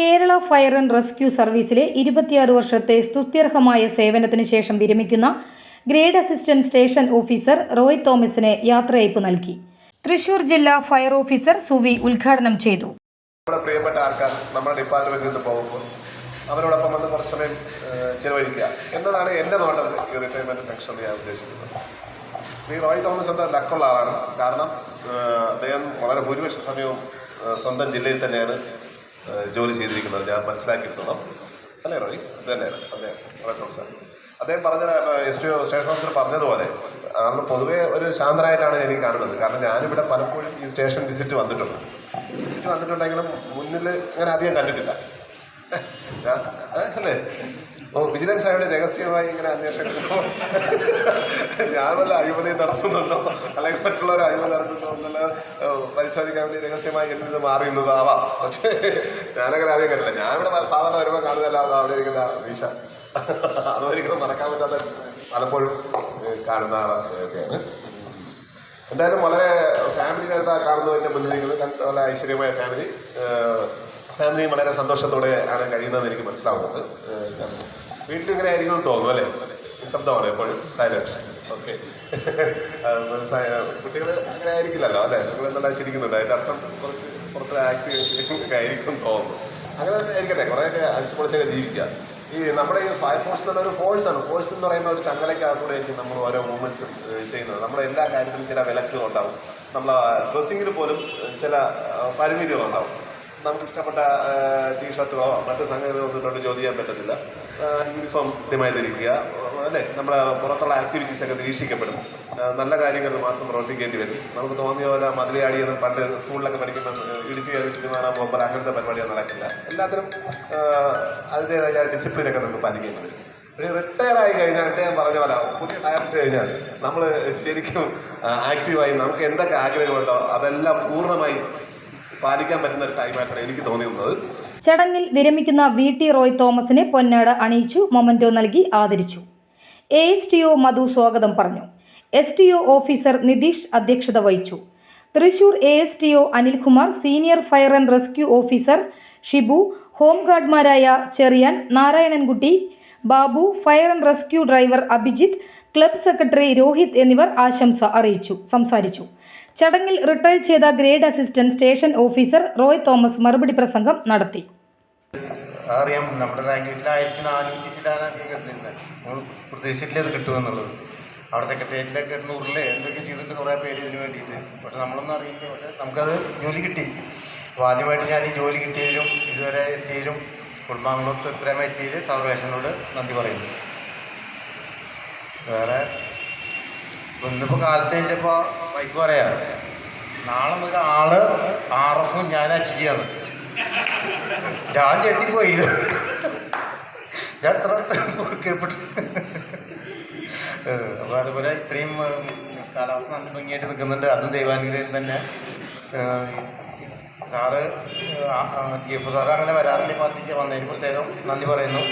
Kerala fire and rescue സർവീസിലെ ഇരുപത്തിയാറ് വർഷത്തെ സ്തുത്യർഹമായ സേവനത്തിന് ശേഷം വിരമിക്കുന്ന grade assistant station officer Roy തോമസിന് യാത്രയയപ്പ് നൽകി. തൃശൂർ ജില്ലാ ഫയർ ഓഫീസർ സുവി ഉദ്ഘാടനം ചെയ്തു. നമ്മുടെ പ്രിയപ്പെട്ട ആൾക്കാർ നമ്മുടെ ഡിപ്പാർട്ട്മെന്റിൽ നിന്ന് പോകുമ്പോൾ അവരോടൊപ്പം വന്ന് കുറച്ച് സമയം ചെലവഴിക്കുക എന്നതാണ് എന്റെ നോട്ടത്തിൽ ഈ റിട്ടയർമെന്റ് പെൻഷൻ ഞാൻ ഉദ്ദേശിക്കുന്നത്. ശ്രീ റോയ് തോമസ് എന്ന ലക്കുള്ള ആളാണ്. കാരണം അദ്ദേഹം വളരെ ഭൂരിപക്ഷ സമയവും സ്വന്തം ജില്ലയിൽ തന്നെയാണ്. ജോലി ചെയ്തിരിക്കുന്നത് ഞാൻ മനസ്സിലാക്കിയിട്ടുള്ളത് അല്ലേ റോയ്? തന്നെയാണ് അതെ. തോമസ് അദ്ദേഹം പറഞ്ഞ S T O station officer പറഞ്ഞതുപോലെ കാരണം പൊതുവേ ഒരു ശാന്തരായിട്ടാണ് എനിക്ക് കാണുന്നത്. കാരണം ഞാനിവിടെ പലപ്പോഴും ഈ സ്റ്റേഷൻ വിസിറ്റ് വന്നിട്ടുണ്ട്. വിസിറ്റ് വന്നിട്ടുണ്ടെങ്കിലും മുന്നിൽ ഞാൻ അധികം കണ്ടിട്ടില്ല. അല്ലേ? ഓ വിജിലൻസ് ആയതുകൊണ്ട് രഹസ്യമായി ഇങ്ങനെ അന്വേഷണം ഞാൻ വല്ല അഴിമതി നടത്തുന്നുണ്ടോ? അല്ലെങ്കിൽ മറ്റുള്ളവർ അഴിമതി നടത്തുന്നുണ്ടോ എന്നുള്ളത് പരിശോധിക്കാൻ വേണ്ടി രഹസ്യമായി നിന്ന് മാറിയുന്നതാവാം പക്ഷേ ഞാനങ്ങനെ ആദ്യം കണ്ടില്ല. ഞാനിവിടെ സാധാരണ വരുമ്പോൾ കാണുന്നതല്ലാതെ അവിടെ ഇരിക്കുന്ന വീശ അതൊരിക്കലും മറക്കാൻ പറ്റാത്ത പലപ്പോഴും കാണുന്ന ആളൊക്കെയാണ്. എന്തായാലും വളരെ ഫാമിലി നേരത്തെ കാണുന്നതിന്റെ മുന്നിൽ വളരെ ഐശ്വര്യമായ ഫാമിലി ഫാമിലി വളരെ സന്തോഷത്തോടെ ആണ് കഴിയുന്നതെന്ന് എനിക്ക് മനസ്സിലാവുന്നത്. വീട്ടിൽ ഇങ്ങനെ ആയിരിക്കും തോന്നുന്നു അല്ലേ? ശബ്ദമാണ് എപ്പോഴും സൈലന്റ് ഓക്കെ കുട്ടികൾ അങ്ങനെ ആയിരിക്കില്ലല്ലോ അല്ലേ? നിങ്ങൾ എന്തെല്ലാം ചിരിക്കുന്നുണ്ട് അതിന്റെ അർത്ഥം കുറച്ച് കുറച്ച് ഒക്കെ ആയിരിക്കും തോന്നുന്നു. അങ്ങനെ ആയിരിക്കട്ടെ കുറേയൊക്കെ അടിച്ചു പൊളിച്ചൊക്കെ ജീവിക്കുക. ഈ നമ്മുടെ ഈ ഫയർ ഫോഴ്സ് എന്നുള്ള ഒരു ഫോഴ്സാണ് ഫോഴ്സ് എന്ന് പറയുന്ന ഒരു ചങ്ങലയ്ക്കകത്തൂടെ ആയിരിക്കും നമ്മൾ ഓരോ മൂവ്മെന്റ്സ് ചെയ്യുന്നത്. നമ്മുടെ എല്ലാ കാര്യത്തിലും ചില വിലക്കുകൾ ഉണ്ടാവും. നമ്മളെ ഡ്രസ്സിങ്ങിന് പോലും ചില പരിമിതികളുണ്ടാവും നമുക്ക് ഇഷ്ടപ്പെട്ട ടീഷർട്ടുകളോ മറ്റു സംഗതികളോ ഒന്നിട്ടുണ്ട് ജോലി ചെയ്യാൻ പറ്റത്തില്ല. യൂണിഫോം കൃത്യമായി ധരിക്കുക അല്ലേ? നമ്മുടെ പുറത്തുള്ള ആക്ടിവിറ്റീസ് ഒക്കെ നിരീക്ഷിക്കപ്പെടും. നല്ല കാര്യങ്ങൾ മാത്രം പ്രവർത്തിക്കേണ്ടി വരും. നമുക്ക് തോന്നിയ പോലെ മതിലിയാടിയെന്ന് പണ്ട് സ്കൂളിലൊക്കെ പഠിക്കുമ്പോൾ ഇടിച്ച് കയറി സിനിമ കാണാൻ പോകുമ്പോൾ അങ്ങനത്തെ പരിപാടിയൊന്നും നടക്കില്ല. എല്ലാത്തിനും അതിന്റെതായ ഡിസിപ്ലിനൊക്കെ നമുക്ക് പാലിക്കേണ്ടി വരും. പക്ഷേ റിട്ടയർ ആയി കഴിഞ്ഞാൽ അദ്ദേഹം പറഞ്ഞ പോലെ പുതിയ ഡയറക്ടർ കഴിഞ്ഞാൽ നമ്മൾ ശരിക്കും ആക്റ്റീവായി നമുക്ക് എന്തൊക്കെ ആഗ്രഹമുണ്ടോ അതെല്ലാം പൂർണമായി പാലിക്കാൻ പറ്റുന്ന ഒരു ടൈമായിട്ടാണ് എനിക്ക് തോന്നിയിരുന്നത്. ചടങ്ങിൽ വിരമിക്കുന്ന വി ടി റോയ് തോമസിനെ പൊന്നാട് അണിയിച്ചു മൊമന്റോ നൽകി ആദരിച്ചു. A S T O Madhu സ്വാഗതം പറഞ്ഞു. S T O officer Nitish അധ്യക്ഷത വഹിച്ചു. Thrissur A S T O Anilkumar senior fire and rescue officer Shibu ഹോംഗാർഡ്മാരായ Cherian Narayanankutty Babu fire and rescue driver Abhijith club secretary Rohit എന്നിവർ ആശംസ അറിയിച്ചു സംസാരിച്ചു. ചടങ്ങിൽ retire ചെയ്ത grade assistant station officer Roy Thomas മറുപടി പ്രസംഗം നടത്തി. അറിയാം നമ്മുടെ റാങ്ക് ലിസ്റ്റിൽ അവിടെ സെക്രട്ടേറിയറ്റിലൊക്കെ നൂറിൽ എന്തൊക്കെ ചെയ്തിട്ട് കുറേ പേര് ഇതിന് വേണ്ടിയിട്ട്. പക്ഷെ നമ്മളൊന്നും അറിയില്ല. പക്ഷെ നമുക്കത് ജോലി കിട്ടി. അപ്പോൾ ആദ്യമായിട്ട് ഞാൻ ഈ ജോലി കിട്ടിയതിലും ഇതുവരെ എത്തിയതിലും കുടുംബാംഗങ്ങളോട് ഇത്രയും എത്തിയതിൽ സർവേഷനോട് നന്ദി പറയുന്നു. വേറെ ഇന്നിപ്പോൾ കാലത്ത് ഇപ്പോൾ ബൈക്ക് പറയാം നാളെ മുതൽ ആൾ ആർ എഫും ഞാൻ എച്ച് ജിയാണ് ഞാൻ ചെട്ടിപ്പോയി ഞാൻ കേൾപ്പെട്ടു അപ്പോൾ അതുപോലെ ഇത്രയും കാലാവസ്ഥ നല്ല ഭംഗിയായിട്ട് നിൽക്കുന്നുണ്ട്. അതും ദൈവാനുഗ്രഹം തന്നെ. സാറ് ഡി എഫ് സാറ് അങ്ങനെ വരാറില്ല. പാർട്ടിക്ക് വന്നതിന് പ്രത്യേകം നന്ദി പറയുന്നു.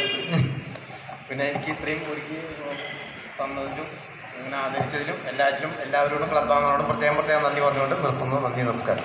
പിന്നെ എനിക്ക് ഇത്രയും ഒരുക്കി തന്നതിലും ഇങ്ങനെ ആദരിച്ചതിലും എല്ലാറ്റിലും എല്ലാവരോടും ക്ലബ്ബാംഗങ്ങളോടും പ്രത്യേകം പ്രത്യേകം നന്ദി പറഞ്ഞുകൊണ്ട് നിർത്തുന്നു. നന്ദി നമസ്കാരം.